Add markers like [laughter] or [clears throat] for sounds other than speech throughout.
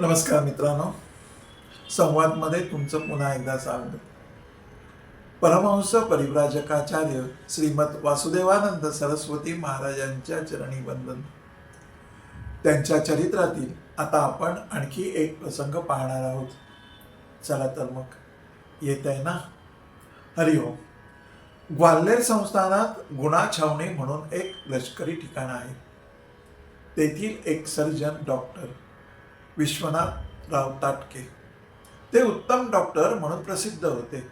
नमस्कार मित्रांनो. संवादमध्ये तुमचं पुन्हा एकदा स्वागत. परमहंस परिव्राजकाचार्य श्रीमत वासुदेवानंद सरस्वती महाराजांच्या चरणी वंदन. त्यांच्या चरित्रातील आता आपण आणखी एक प्रसंग पाहणार आहोत. चला तर मग. येत आहे ना हरिओम ग्वाल्हेर संस्थानात गुणा छावणी म्हणून एक लष्करी ठिकाण आहे. तेथील एक सर्जन डॉक्टर विश्वनाथराव ताटके. ते उत्तम डॉक्टर म्हणून प्रसिद्ध होते.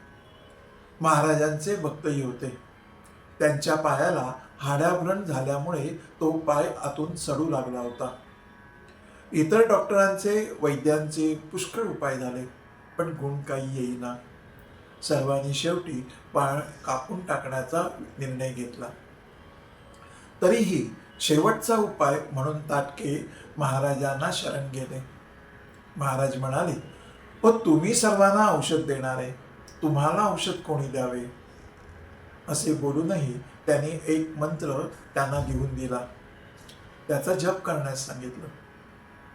महाराजांचे भक्तही होते. त्यांच्या पायाला हाड्याभरण झाल्यामुळे तो पाय आतून सडू लागला होता. इतर डॉक्टरांचे वैद्यांचे पुष्कळ उपाय झाले पण गुण काही येईना. सर्वांनी शेवटी पाळ कापून टाकण्याचा निर्णय घेतला. तरीही शेवटचा उपाय म्हणून ताटके महाराजांना शरण गेले. महाराज म्हणाले व तुम्ही सर्वांना औषध देणारे. तुम्हाला औषध कोणी द्यावे? असे बोलूनही त्यांनी एक मंत्र त्यांना लिहून दिला. त्याचा जप करण्यास सांगितलं.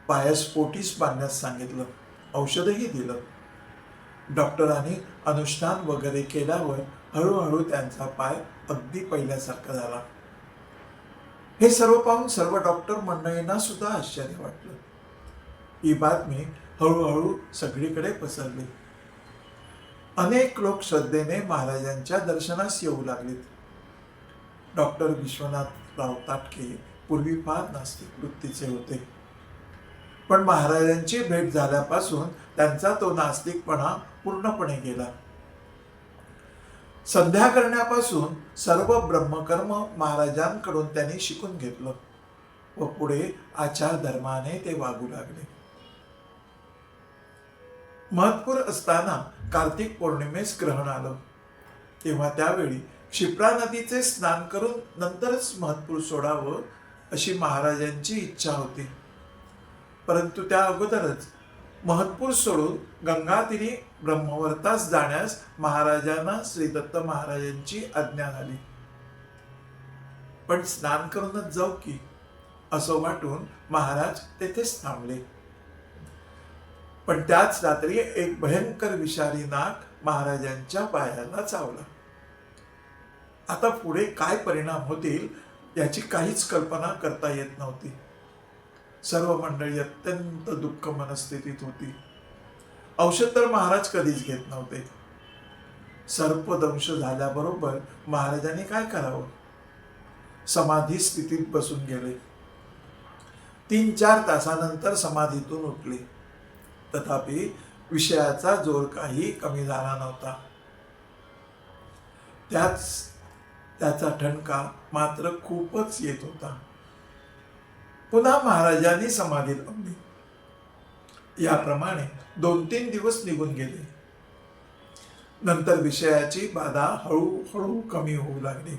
पायास पोटीस बांधण्यास सांगितलं. औषधही दिलं. डॉक्टरांनी अनुष्ठान वगैरे केल्यावर हळूहळू त्यांचा पाय अगदी पहिल्यासारखा झाला. हे सर्व पाहून सर्व डॉक्टर मंडळींना सुद्धा आश्चर्य वाटलं. ही बातमी हळूहळू सगळीकडे पसरली. अनेक लोक श्रद्धेने महाराजांच्या दर्शनास येऊ लागलेत. डॉक्टर विश्वनाथराव ताटके पूर्वी फार नास्तिक वृत्तीचे होते. पण महाराजांची भेट झाल्यापासून त्यांचा तो नास्तिकपणा पूर्णपणे गेला. संध्या करण्यापासून सर्व ब्रह्मकर्म महाराजांकडून त्यांनी शिकून घेतलं व पुढे आचार धर्माने ते वागू लागले. महत्पूर असताना कार्तिक पौर्णिमेस ग्रहण आलं. तेव्हा त्यावेळी क्षिप्रा नदीचे स्नान करून नंतरच महत्पूर सोडावं अशी महाराजांची इच्छा होती. परंतु त्या अगोदरच महत्पूर सोडून गंगातीरी ब्रह्मवर्तास जाण्यास महाराजांना श्री दत्त महाराजांची आज्ञा झाली पण स्नान करूनच जाऊ की असं वाटून महाराज तेथेच थांबले. पण त्याच रात्री एक भयंकर विषारी नाग महाराजांच्या पायाला चावला. आता पुढे काय परिणाम होतील याची काहीच कल्पना करता येत नव्हती. सर्व मंडळी अत्यंत दुःख मनस्थितीत होती. औषध तर महाराज कधीच घेत नव्हते. सर्पदंश झाल्याबरोबर महाराजांनी काय करावं? समाधी स्थितीत बसून गेले. तीन चार तासानंतर समाधीतून उठले. तथापि विषयाचा जोर काही कमी झाला नव्हता. त्याच त्याचा ठणका मात्र खूपच येत होता. पुन्हा महाराजांनी समाधी लावली. याप्रमाणे दोन तीन दिवस निघून गेले. नंतर विषयाची बाधा हळूहळू कमी होऊ लागली.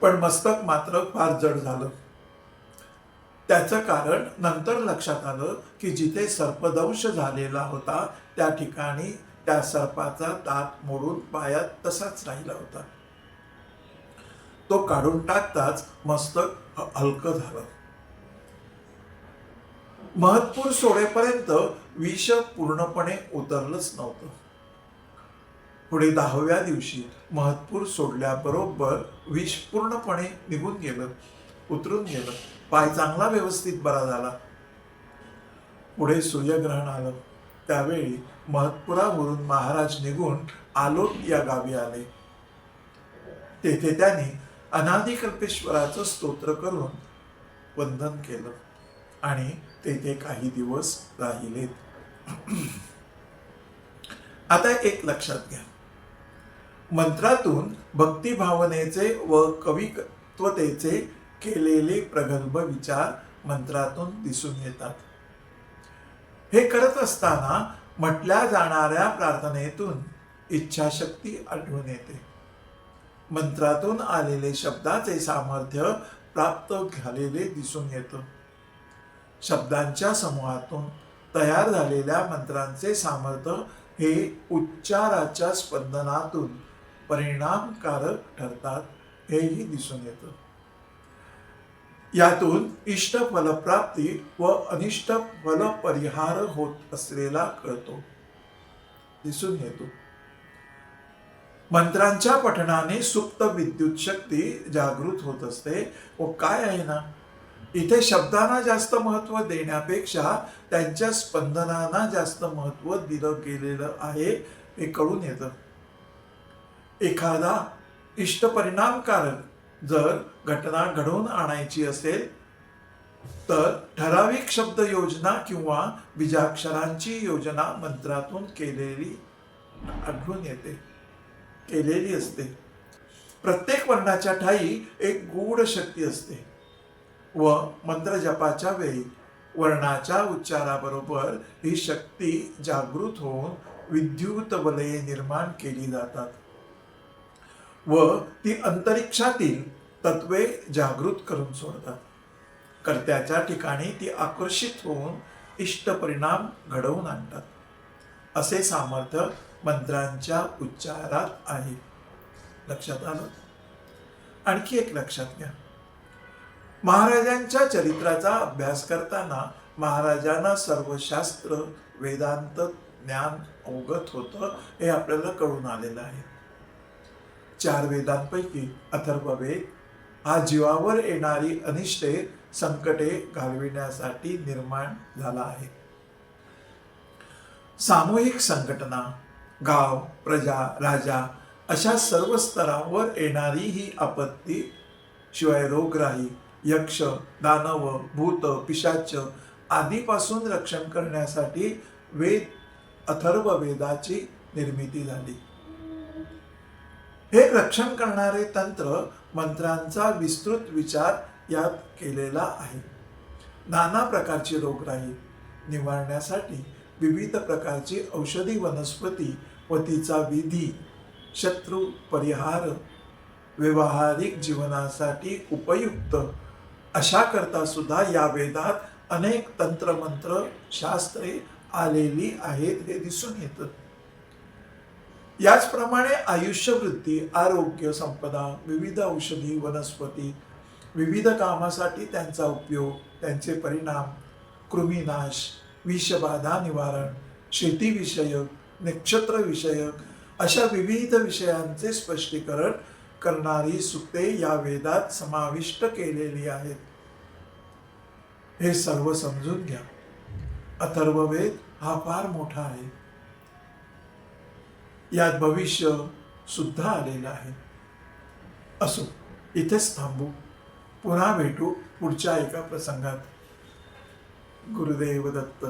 पण मस्तक मात्र फार जड झालं. त्याचं कारण नंतर लक्षात आलं की जिथे सर्पदंश झालेला होता त्या ठिकाणी त्या सर्पाचा दात मोडून पायात तसाच राहिला होता. तो काढून टाकताच मस्तक हलकं झालं. महत्पूर सोडेपर्यंत विष पूर्णपणे उतरलंच नव्हतं. पुढे दहाव्या दिवशी महत्पूर सोडल्याबरोबर विष पूर्णपणे निघून गेलं उतरून गेलं. पाय चांगला व्यवस्थित बरा झाला. पुढे सूर्यग्रहण आलं. त्यावेळी महत्पुरावरून महाराज निघून आलोट या गावी आले. तेथे त्यांनी अनादिकल्पेश्वराचं स्तोत्र करून वंदन केलं. आणि तेथे काही दिवस राहिलेत. [clears throat] आता एक लक्षात घ्या. मंत्रातून भक्तिभावनेचे व कवित्वतेचे केलेले प्रगल्भ विचार मंत्रातून दिसून येतात. हे करत असताना म्हटल्या जाणाऱ्या प्रार्थनेतून इच्छाशक्ती आढळून येते. मंत्रातून आलेले शब्दाचे सामर्थ्य प्राप्त झालेले दिसून येतं. शब्दांच्या समूहातून तयार झालेल्या मंत्रांचे सामर्थ्य हे उच्चाराच्या स्पंदनातून परिणामकारक ठरतात हेही दिसून येतं. यातून इष्ट फलप्राप्ती व अनिष्ट फलपरिहार होत असलेला कळतो दिसून येतो. मंत्रांच्या पठणाने सुप्त विद्युत शक्ती जागृत होत असते. व काय आहे ना? इथे शब्दांना जास्त महत्त्व देण्यापेक्षा त्यांच्या स्पंदनांना जास्त महत्त्व दिलं गेलेलं आहे हे कळून येतं. एखादा इष्ट परिणामकारक जर घटना घडवून आणायची असेल तर ठराविक शब्द योजना किंवा बीजाक्षरांची योजना मंत्रातून केलेली आढळून येते. केलेली असते. प्रत्येक वर्णाच्या ठाई एक गूढ शक्ती असते. व मंत्र जपाच्या वेळी वर्णाच्या उच्चाराबरोबर ही शक्ती जागृत होऊन विद्युत वलये निर्माण केली जातात. व ती अंतरिक्षातील तत्वे जागृत करून सोडतात. कर्त्याच्या ठिकाणी ती आकर्षित होऊन इष्ट परिणाम घडवून आणतात. असे सामर्थ्य मंत्रांच्या उच्चारात आहे. लक्षात आलं? आणखी एक लक्षात घ्या. महाराजांच्या चरित्राचा अभ्यास करताना महाराजांना सर्व शास्त्र वेदांत ज्ञान अवगत होतं हे आपल्याला कळून आलेलं आहे. चार वेदांपैकी अथर्ववेद हा जीवावर येणारी अनिष्टे संकटे घालविण्यासाठी निर्माण झाला आहे. सामूहिक संघटना गाव प्रजा राजा अशा सर्व स्तरावर येणारी ही आपत्ती शिवाय रोगराई यक्ष दानव भूत पिशाच आदीपासून रक्षण करण्यासाठी वेद अथर्व वेदाची निर्मिती झाली. हे रक्षण करणारे तंत्र मंत्रांचा विस्तृत विचार यात केलेला आहे. नाना प्रकारची रोगराई निवारण्यासाठी विविध प्रकारची औषधी वनस्पती व तिचा विधी शत्रू परिहार व्यवहारिक जीवनासाठी उपयुक्त. अशा करता सुद्धा या वेदात अनेक तंत्रमंत्र शास्त्रे आलेली आहेत हे दिसून येतं. याचप्रमाणे आयुष्यवृत्ती आरोग्य संपदा विविध औषधी वनस्पती विविध कामासाठी त्यांचा उपयोग त्यांचे परिणाम कृमीनाश विषबाधा निवारण शेतीविषयक नक्षत्रविषयक अशा विविध विषयांचे स्पष्टीकरण करणारी सुक्ते या वेदात समाविष्ट केलेली आहेत. हे सर्व समजून घ्या. अथर्ववेद हा फार मोठा आहे. यात भविष्य सुद्धा आलेलं आहे. असो इथेच थांबू. पुन्हा भेटू पुढच्या एका प्रसंगात. गुरुदेव दत्त.